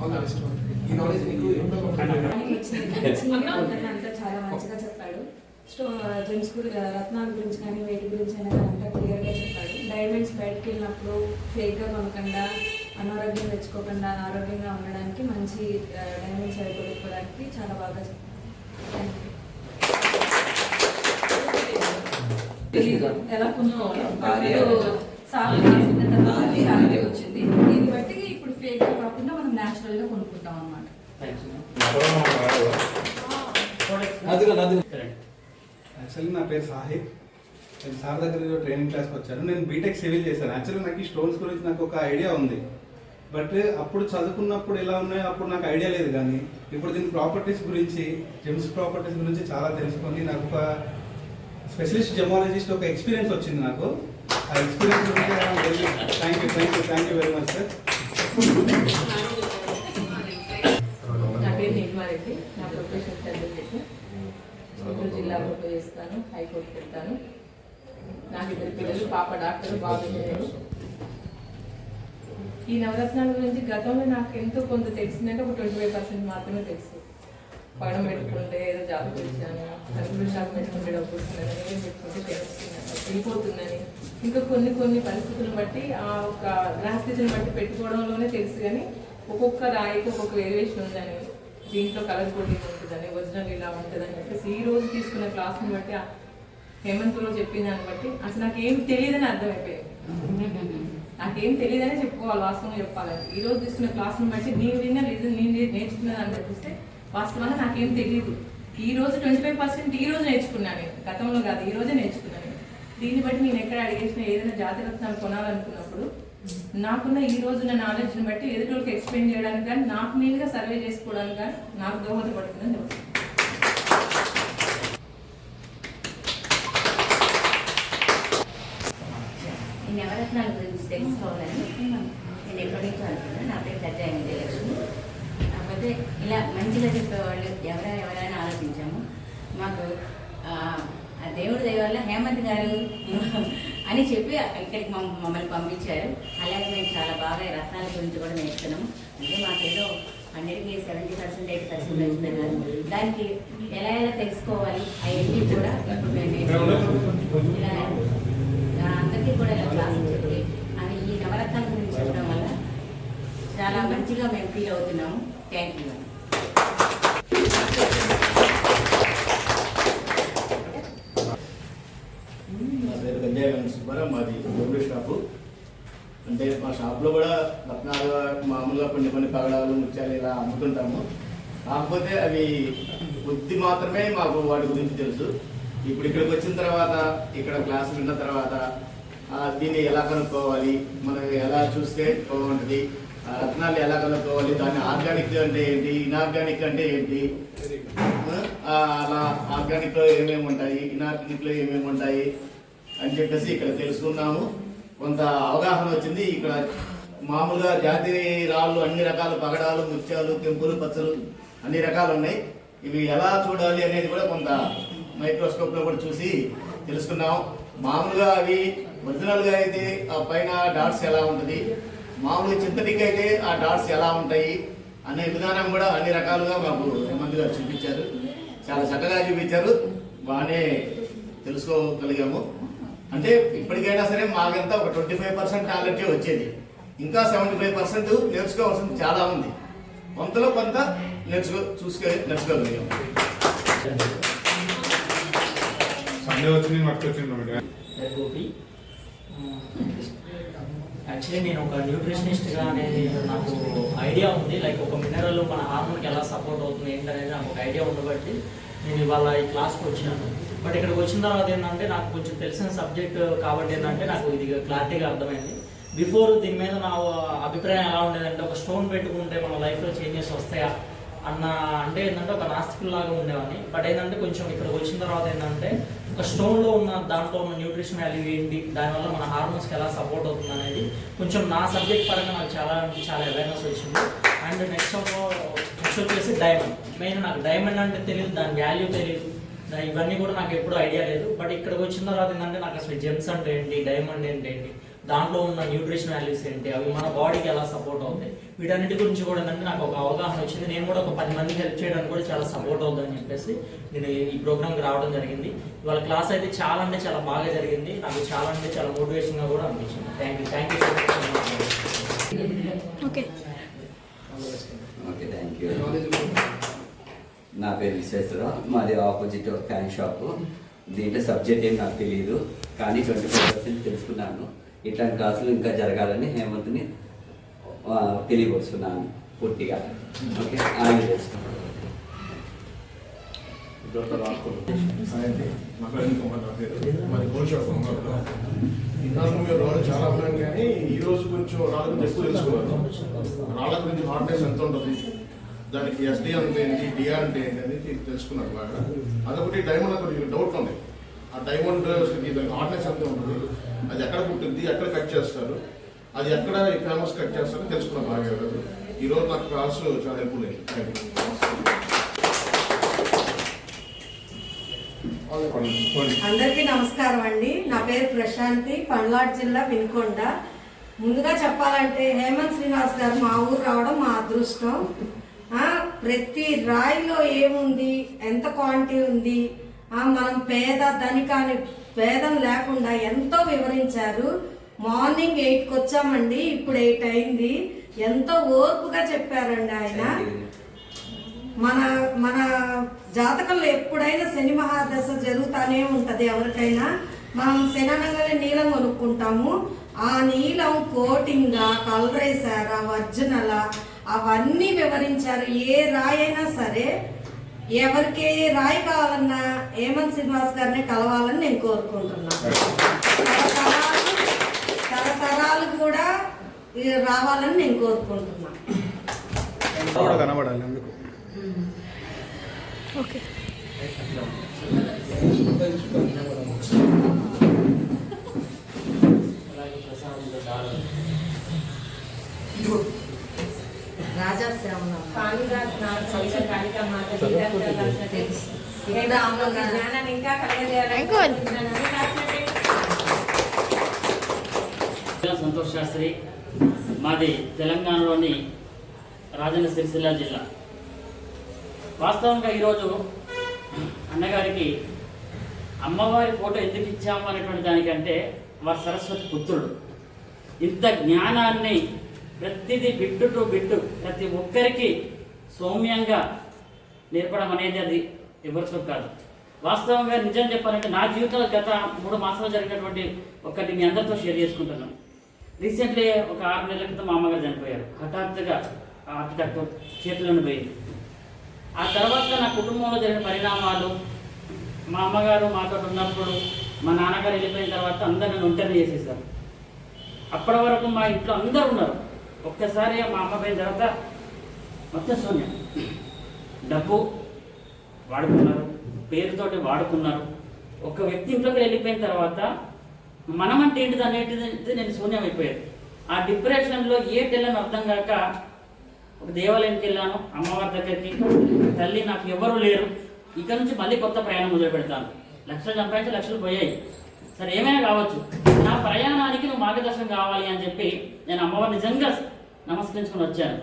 All the best ఈ knowledge మీకు అంతా చాలా మంచిగా చెప్పాడు స్టో జెమ్స్ గురి రత్నాల గురించి కానీ వేటి గురించి అయినా అంతా క్లియర్గా చెప్పాడు డైమండ్స్ బయటకు వెళ్ళినప్పుడు ఫేక్గా కొనకుండా అనారోగ్యం తెచ్చుకోకుండా ఆరోగ్యంగా ఉండడానికి మంచి డైమండ్స్ అవి కొనుక్కోవడానికి చాలా బాగా చెప్పాడు ఎలా క్లారిటీ వచ్చింది దీన్ని బట్టి ఇప్పుడు ఫేక్ కాకుండా మనం న్యాచురల్గా కొనుక్కుంటాం అన్నమాట యాక్చువల్లీ నా పేరు సాహిబ్. నేను సార్ దగ్గర ట్రైనింగ్ క్లాస్కి వచ్చాను. నేను బీటెక్ సివిల్ చేశాను. యాక్చువల్లీ నాకు ఈ స్టోన్స్ గురించి నాకు ఒక ఐడియా ఉంది. బట్ అప్పుడు చదువుకున్నప్పుడు ఎలా ఉన్నాయో అప్పుడు నాకు ఐడియా లేదు కానీ ఇప్పుడు దీని ప్రాపర్టీస్ గురించి జెమ్స్ ప్రాపర్టీస్ గురించి చాలా తెలుసుకొని నాకు ఒక స్పెషలిస్ట్ జెమాలజిస్ట్ ఒక ఎక్స్పీరియన్స్ వచ్చింది నాకు. ఆ ఎక్స్పీరియన్స్ గురించి వెళ్తాను హైకోర్టుకి హైకోర్టు పెడతాను. నాకు ఇద్దరు పిల్లలు పాప డాక్టర్ బాబు ఈ నవరత్నాల గురించి గతంలో నాకు ఎంతో కొంత తెలిసిందంటే ఒక ట్వంటీ ఫైవ్ పర్సెంట్ మాత్రమే తెలుసు. పడం పెట్టుకుంటే ఏదో జాబ్ పెట్టాను కలుపులు షాప్ పెట్టుకుంటే డబ్బు వస్తున్నాను ఏం పెట్టుకుంటే తెలుస్తుందని వెళ్ళిపోతున్నాను ఇంకా కొన్ని కొన్ని పరిస్థితులను బట్టి ఆ ఒక గ్రహస్థితిని బట్టి పెట్టుకోవడంలోనే తెలుసు కానీ ఒక్కొక్క రాయికి ఒక్కొక్క వేరియేషన్ ఉందని దీంట్లో కలర్ కోటింగ్ ఉంటుందని ఒరిజినల్ ఇలా ఉంటుందని చెప్పేసి ఈ రోజు తీసుకున్న క్లాస్ని బట్టి హేమంత్ రోజు చెప్పిన దాన్ని బట్టి అసలు నాకేం తెలియదని అర్థమైపోయింది. నాకేం తెలియదని చెప్పుకోవాలి వాస్తవం చెప్పాలని ఈ రోజు తీసుకున్న క్లాస్ని బట్టి నేను విన్న రీజన్ నేను నే- నేర్చుకున్న దాన్ని చూస్తే వాస్తవంగా నాకేం తెలియదు ఈ రోజు ట్వంటీ ఫైవ్ పర్సెంట్ ఈ రోజు నేర్చుకున్నాను నేను. గతంలో కాదు ఈ రోజే నేర్చుకున్నాను దీన్ని బట్టి నేను ఎక్కడ అడిగేసిన ఏదైనా జాతి రత్నాలు కొనాలనుకున్నప్పుడు నాకున్న ఈ రోజున నాలెడ్జ్ని బట్టి ఎదుటికి ఎక్స్ప్లెయిన్ చేయడానికి కానీ నాకు నేనుగా సర్వే చేసుకోవడానికి కానీ నాకు దోహదపడుతుందని చెప్తాను నవరత్నాల గురించి తెలుసుకోవాలని నేను ఎప్పటి నుంచో అనుకున్నాను. నా పేరు దర్జాయి జయలక్ష్మి కాకపోతే ఇలా మంచిగా చెప్పేవాళ్ళు ఎవరైనా ఎవరైనా ఆలోచించాము. మాకు ఆ, ఆ దేవుడి దయ వల్ల హేమంత్ గారు అని చెప్పి ఇక్కడికి మమ్మల్ని పంపించారు. అలాగే మేము చాలా బాగా రత్నాల గురించి కూడా నేర్చుకున్నాము. అంటే మాకేదో హండ్రెడ్కి సెవెంటీ పర్సెంట్ ఎయిటీ పర్సెంట్ వచ్చినారు దానికి ఎలా ఎలా తెలుసుకోవాలి అవన్నీ కూడా ఇప్పుడు మేము ఇలా అందరికీ కూడా ఇలా క్లాసులు చెప్పి అని ఈ నవరత్నాల గురించి చెప్పడం వల్ల చాలా మంచిగా మేము ఫీల్ అవుతున్నాము. థ్యాంక్ యూ నా పేరు గంజాయి వెంకట సుబ్బారావు మాది గోల్డ్ షాపు అంటే మా షాప్లో కూడా రత్నాలు మామూలుగా కొన్ని కొన్ని పగడాలు ముత్యాలు ఇలా అమ్ముతుంటాము. కాకపోతే అవి కొద్ది మాత్రమే మాకు వాటి గురించి తెలుసు. ఇప్పుడు ఇక్కడికి వచ్చిన తర్వాత ఇక్కడ క్లాస్ విన్న తర్వాత దీన్ని ఎలా కనుక్కోవాలి మనం ఎలా చూస్తే బాగుంటుంది ఆ రత్నాలు ఎలా కనుక్కోవాలి దాన్ని ఆర్గానిక్ అంటే ఏంటి ఇన్ఆర్గానిక్ అంటే ఏంటి అలా ఆర్గానిక్లో ఏమేమి ఉంటాయి ఇనార్గానిక్లో ఏమేమి ఉంటాయి అని చెప్పేసి ఇక్కడ తెలుసుకున్నాము. కొంత అవగాహన వచ్చింది. ఇక్కడ మామూలుగా జాతి రాళ్ళు అన్ని రకాల పగడాలు ముత్యాలు తెంపులు పచ్చలు అన్ని రకాలు ఉన్నాయి. ఇవి ఎలా చూడాలి అనేది కూడా కొంత మైక్రోస్కోప్లో కూడా చూసి తెలుసుకున్నాం. మామూలుగా అవి ఒరిజినల్గా అయితే ఆ పైన డాట్స్ ఎలా ఉంటుంది? మామూలుగా చింతటిక్ అయితే ఆ డాట్స్ ఎలా ఉంటాయి? అనే విధానం కూడా అన్ని రకాలుగా మాకు హేమంత్ గారు చూపించారు. చాలా చక్కగా చూపించారు. బాగానే తెలుసుకోగలిగాము. అంటే ఇప్పటికైనా సరే మాకంతా ఒక ట్వంటీ ఫైవ్ పర్సెంట్ నాలెడ్జే వచ్చేది. ఇంకా సెవెంటీ ఫైవ్ పర్సెంట్ నేర్చుకోవాల్సింది చాలా ఉంది. కొంతలో కొంత నేర్చుకో చూసుకో గోపి. యాక్చువల్లీ నేను ఒక న్యూట్రిషనిస్ట్గా అనేది నాకు ఐడియా ఉంది. లైక్ ఒక మినరల్ మన హార్మోన్కి ఎలా సపోర్ట్ అవుతుంది ఏంటనేది నాకు ఒక ఐడియా ఉండబట్టి నేను ఇవాళ ఈ క్లాస్కి వచ్చినాను. బట్ ఇక్కడికి వచ్చిన తర్వాత ఏంటంటే నాకు కొంచెం తెలిసిన సబ్జెక్ట్ కాబట్టి ఏంటంటే నాకు ఇది క్లారిటీగా అర్థమైంది. బిఫోర్ దీని మీద నా అభిప్రాయం ఎలా ఉండేదంటే ఒక స్టోన్ పెట్టుకుంటే మన లైఫ్లో చేంజెస్ వస్తాయా అన్న అంటే ఏంటంటే ఒక నాస్తికుల్లాగా ఉండేవాడిని. బట్ ఏంటంటే కొంచెం ఇక్కడికి వచ్చిన తర్వాత ఏంటంటే ఒక స్టోన్లో ఉన్న దాంట్లో ఉన్న న్యూట్రిషన్ వాల్యూ ఏంటి దానివల్ల మన హార్మోన్స్కి ఎలా సపోర్ట్ అవుతుంది అనేది కొంచెం నా సబ్జెక్ట్ పరంగా నాకు చాలా చాలా అవేర్నెస్ వచ్చింది. అండ్ నెక్స్ట్ నెక్స్ట్ వచ్చేసి డైమండ్ మెయిన్ నాకు డైమండ్ అంటే తెలియదు దాని వాల్యూ తెలియదు ఇవన్నీ కూడా నాకు ఎప్పుడు ఐడియా లేదు. బట్ ఇక్కడికి వచ్చిన తర్వాత ఏంటంటే నాకు అసలు జెమ్స్ అంటే ఏంటి డైమండ్ ఏంటి ఏంటి దాంట్లో ఉన్న న్యూట్రిషన్ వాల్యూస్ ఏంటి అవి మన బాడీకి ఎలా సపోర్ట్ అవుతాయి వీటన్నిటి గురించి కూడా ఏంటంటే నాకు ఒక అవగాహన వచ్చింది. నేను కూడా ఒక పది మందికి హెల్ప్ చేయడానికి కూడా చాలా సపోర్ట్ అవుతుందని చెప్పేసి నేను ఈ ప్రోగ్రామ్కి రావడం జరిగింది. ఇవాళ క్లాస్ అయితే చాలా అంటే చాలా బాగా జరిగింది. నాకు చాలా అంటే చాలా మోటివేషన్గా కూడా అనిపించింది. Thank you thank you so much okay నా పేరు విశ్వేశ్వరరావు మాది ఆపోజిట్ ఫ్యాన్ షాపు దీంట్లో సబ్జెక్ట్ ఏం నాకు తెలియదు కానీ ట్వంటీ ఫైవ్ పర్సెంట్ తెలుసుకున్నాను. ఇట్లాంటి క్లాసులు ఇంకా జరగాలని హేమంత్ని తెలియవస్తున్నాను తెలియపరుస్తున్నాను పూర్తిగా. ఓకే ఆల్ షాప్ అమ్మగడ్డ. మీరు రాళ్ళు చాలా ఉన్నాం కానీ ఈ రోజు కొంచెం రాళ్ళ గురించి ఎక్కువ తెలుసుకున్నారు రాళ్ళ గురించి హార్డ్నెస్ ఎంత ఉంటుంది దానికి ఎస్డి అంటే ఏంటి డిఆర్ అంటే ఏంటి అనేది తెలుసుకున్నారు బాగా. అదొకటి డైమండ్ అక్కడ డౌట్ ఉంది ఆ డైమండ్ దానికి హార్డ్నెస్ ఎంత ఉంటుంది అది ఎక్కడ పుట్టింది ఎక్కడ కట్ చేస్తారు అది ఎక్కడ ఫేమస్ కట్ చేస్తారో తెలుసుకున్నాం బాగా. ఈరోజు. నాకు క్లాస్ చాలా హెల్ప్ఫుల్ అయింది అందరికీ నమస్కారం అండి. నా పేరు ప్రశాంతి పండ్లాడ్ జిల్లా వినుకొండ ముందుగా చెప్పాలంటే హేమంత్ శ్రీనివాస్ గారు మా ఊరు రావడం మా అదృష్టం. ప్రతి రాయిలో ఏముంది? ఎంత క్వాంటిటీ ఉంది? మనం పేద ధనికాని భేదం లేకుండా ఎంతో వివరించారు. మార్నింగ్ ఎయిట్కి వచ్చామండి. ఇప్పుడు ఎయిట్ అయింది. ఎంతో ఓర్పుగా చెప్పారండి ఆయన. మన మన జాతకంలో ఎప్పుడైనా శని మహాదశ జరుగుతానే ఉంటుంది ఎవరికైనా. మనం శనానంగానే నీలం కొనుక్కుంటాము. ఆ నీలం కోటింగా కలరేసారా వర్జనలా అవన్నీ వివరించారు. ఏ రాయి అయినా సరే ఎవరికి రాయి కావాలన్నా హేమంత్ శ్రీనివాస్ గారిని కలవాలని నేను కోరుకుంటున్నాను తరతరాలు తరతరాలు కూడా రావాలని నేను కోరుకుంటున్నాను కనబడాలి అందుకు? శ్యామల జ్ఞానాన్ని ఇంకా సంతోష్ శాస్త్రి మాది తెలంగాణలోని రాజన్న సిరిసిల్ల జిల్లా. వాస్తవంగా ఈరోజు అన్నగారికి అమ్మవారి ఫోటో ఎందుకు ఇచ్చాము అనేటువంటి దానికంటే వారు సరస్వతి పుత్రుడు. ఇంత జ్ఞానాన్ని ప్రతిదీ బిట్టు టు బిట్టు ప్రతి ఒక్కరికి సౌమ్యంగా నేర్పడం అనేది అది ఎవరితో కాదు. వాస్తవంగా నిజం చెప్పాలంటే నా జీవితంలో గత మూడు మాసాలు జరిగినటువంటి ఒకటి మీ అందరితో షేర్ చేసుకుంటున్నాను. రీసెంట్లీ ఒక ఆరు నెలల క్రితం మా అమ్మగారు చనిపోయారు. హఠాత్తుగా హార్ట్ అటాక్ పోయింది ఆ తర్వాత నా కుటుంబంలో జరిగిన పరిణామాలు మా అమ్మగారు మాతో ఉన్నప్పుడు మా నాన్నగారు వెళ్ళిపోయిన తర్వాత అందరు నన్ను ఒంటరి చేసేసారు అప్పటి వరకు మా ఇంట్లో అందరూ ఉన్నారు. ఒక్కసారి మా అమ్మ పోయిన తర్వాత మొత్తం శూన్యం డబ్బు వాడుకున్నారు పేరుతోటి వాడుకున్నారు. ఒక వ్యక్తి ఇంట్లోకి వెళ్ళిపోయిన తర్వాత మనం అంటే ఏంటిది అనేటిది నేను శూన్యం అయిపోయాను ఆ డిప్రెషన్లో ఏ తెల్లని అర్థం కాక ఒక దేవాలయానికి వెళ్ళాను అమ్మవారి దగ్గరికి. తల్లి నాకు ఎవరు లేరు. ఇక నుంచి మళ్ళీ కొత్త ప్రయాణం మొదలు పెడతాను లక్షలు సంపాదించి లక్షలు పోయాయి. సరే ఏమైనా కావచ్చు. నా ప్రయాణానికి నువ్వు మార్గదర్శనం కావాలి అని చెప్పి నేను అమ్మవారిని నిజంగా నమస్కరించుకొని వచ్చాను.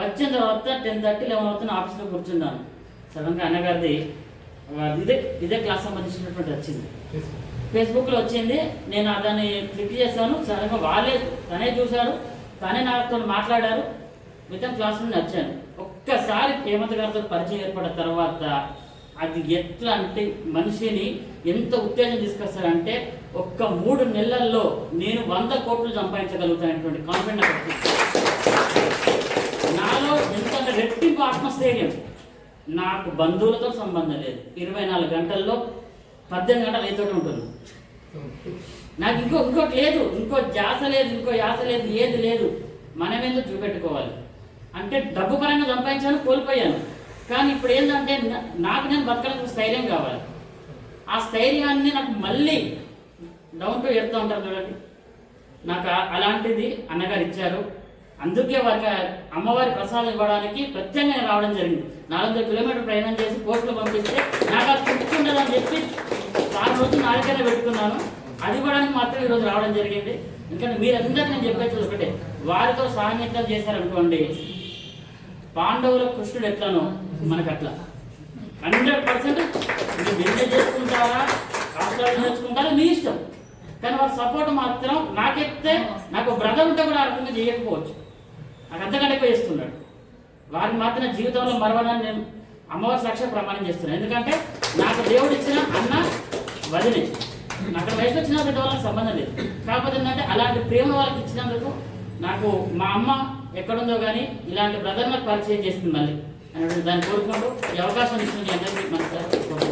వచ్చిన తర్వాత టెన్ థర్టీ లెవెన్ అవుతున్న ఆఫీస్లో కూర్చున్నాను. సడన్గా అన్నగారిది ఇదే ఇదే క్లాస్ సంబంధించినటువంటి వచ్చింది. ఫేస్బుక్లో వచ్చింది. నేను దాన్ని క్లిక్ చేశాను. సడన్గా వాళ్ళే తనే చూశారు తనే నాతో మాట్లాడారు. మిగతా క్లాస్ నుండి వచ్చాను. ఒక్కసారి హేమంత్ గారితో పరిచయం ఏర్పడిన తర్వాత అది ఎట్లా అంటే మనిషిని ఎంత ఉత్తేజం తీసుకొస్తారంటే ఒక్క మూడు నెలల్లో నేను వంద కోట్లు సంపాదించగలుగుతానటువంటి కాన్ఫిడెంట్ నాలో ఎంత రెట్టింపు ఆత్మస్థైర్యం. నాకు బంధువులతో సంబంధం లేదు. ఇరవై నాలుగు గంటల్లో పద్దెనిమిది గంటలు ఏతో ఉంటుంది. నాకు ఇంకో ఇంకోటి లేదు. ఇంకో జాస లేదు ఇంకో యాస లేదు ఏది లేదు. మనమేందో చూపెట్టుకోవాలి? అంటే డబ్బు పరంగా సంపాదించాను కోల్పోయాను. కానీ ఇప్పుడు ఏంటంటే నాకు నేను బతకడానికి స్థైర్యం కావాలి. ఆ స్థైర్యాన్ని నాకు మళ్ళీ డౌన్ టు ఎడుతూ ఉంటారు చూడండి. నాకు అలాంటిది అన్నగారు ఇచ్చారు. అందుకే వారికి అమ్మవారి ప్రసాదం ఇవ్వడానికి ప్రత్యేకంగా రావడం జరిగింది. నాలుగు వందల కిలోమీటర్ ప్రయాణం చేసి కోర్టులో పంపిస్తే నాకు అది గుర్తుండదని చెప్పి ఆ రోజు నాలుగైనా పెట్టుకున్నాను. అది ఇవ్వడానికి మాత్రం ఈరోజు రావడం జరిగింది. ఎందుకంటే మీరు అందరికీ నేను చెప్పేది ఒకటే. వారితో సాంగత్యం చేశారనుకోండి పాండవుల కృష్ణుడు ఎట్లానో మనకు అట్లా హండ్రెడ్ పర్సెంట్ మీరు బిజినెస్ చేసుకుంటారా రాష్ట్రాలు చేసుకుంటారా మీ ఇష్టం. కానీ వారి సపోర్ట్ మాత్రం నాకెత్తే నాకు బ్రదర్ ఉంటే కూడా అర్థంగా చేయకపోవచ్చు. నాకు అంతకంటే ఎక్కువ చేస్తున్నాడు. వారిని మాత్రం జీవితంలో మరవడానికి నేను అమ్మవారి సాక్షి ప్రమాణం చేస్తున్నాను. ఎందుకంటే నాకు దేవుడు ఇచ్చిన అన్న వదిలే. నాకు వయసు వచ్చిన పెద్ద వాళ్ళకి సంబంధం లేదు. కాకపోతే ఏంటంటే అలాంటి ప్రేమ వాళ్ళకి ఇచ్చినందుకు నాకు మా అమ్మ ఎక్కడుందో కానీ ఇలాంటి బ్రదర్ నాకు పరిచయం చేస్తుంది మళ్ళీ. అనేటువంటి దాన్ని కోరుకుంటూ ఈ అవకాశం ఇచ్చిన అందరికీ మనసు